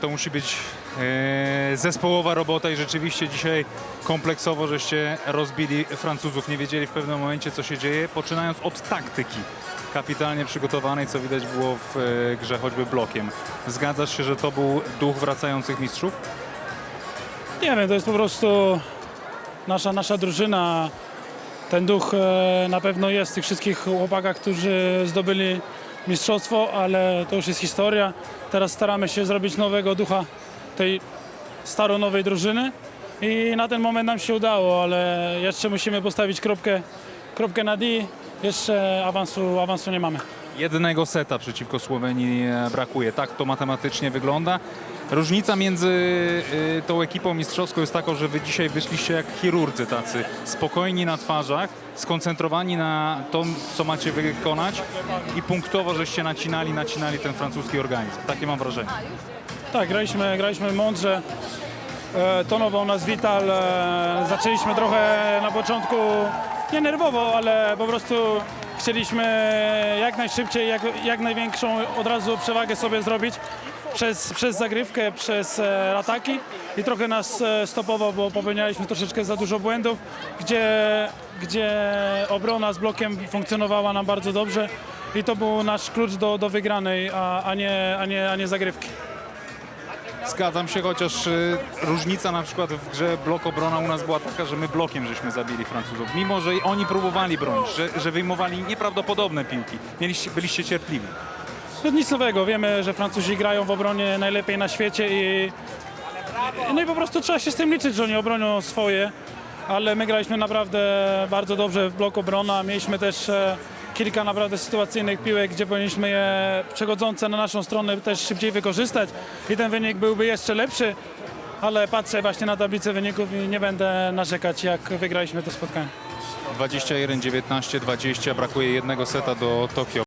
To musi być e, zespołowa robota i rzeczywiście dzisiaj kompleksowo żeście rozbili Francuzów. Nie wiedzieli w pewnym momencie, co się dzieje, poczynając od taktyki kapitalnie przygotowanej, co widać było w e, grze choćby blokiem. Zgadzasz się, że to był duch wracających mistrzów? Nie wiem, to jest po prostu nasza, nasza drużyna. Ten duch e, na pewno jest w tych wszystkich chłopakach, którzy zdobyli mistrzostwo, ale to już jest historia. Teraz staramy się zrobić nowego ducha tej staro-nowej drużyny i na ten moment nam się udało, ale jeszcze musimy postawić kropkę, kropkę na D. Jeszcze awansu, awansu nie mamy. Jednego seta przeciwko Słowenii e, brakuje. Tak to matematycznie wygląda. Różnica między y, tą ekipą mistrzowską jest taka, że wy dzisiaj wyszliście jak chirurdzy tacy, spokojni na twarzach, skoncentrowani na to, co macie wykonać i punktowo żeście nacinali, nacinali ten francuski organizm. Takie mam wrażenie. Tak, graliśmy, graliśmy mądrze. E, tonował nas Vital. E, zaczęliśmy trochę na początku nie nerwowo, ale po prostu chcieliśmy jak najszybciej, jak, jak największą od razu przewagę sobie zrobić przez, przez zagrywkę, przez e, ataki i trochę nas e, stopował, bo popełnialiśmy troszeczkę za dużo błędów, gdzie, gdzie obrona z blokiem funkcjonowała nam bardzo dobrze i to był nasz klucz do, do wygranej, a, a, nie, a, nie, a nie zagrywki. Zgadzam się, chociaż y, różnica na przykład w grze blok obrona u nas była taka, że my blokiem żeśmy zabili Francuzów. Mimo, że oni próbowali bronić, że, że wyjmowali nieprawdopodobne piłki. Mieliście, byliście cierpliwi. Nic nowego, wiemy, że Francuzi grają w obronie najlepiej na świecie i no i po prostu trzeba się z tym liczyć, że oni obronią swoje, ale my graliśmy naprawdę bardzo dobrze w blok obrona, mieliśmy też e, kilka naprawdę sytuacyjnych piłek, gdzie powinniśmy je przechodzące na naszą stronę też szybciej wykorzystać. I ten wynik byłby jeszcze lepszy, ale patrzę właśnie na tablicę wyników i nie będę narzekać, jak wygraliśmy to spotkanie. 21, 19, 20, brakuje jednego seta do Tokio.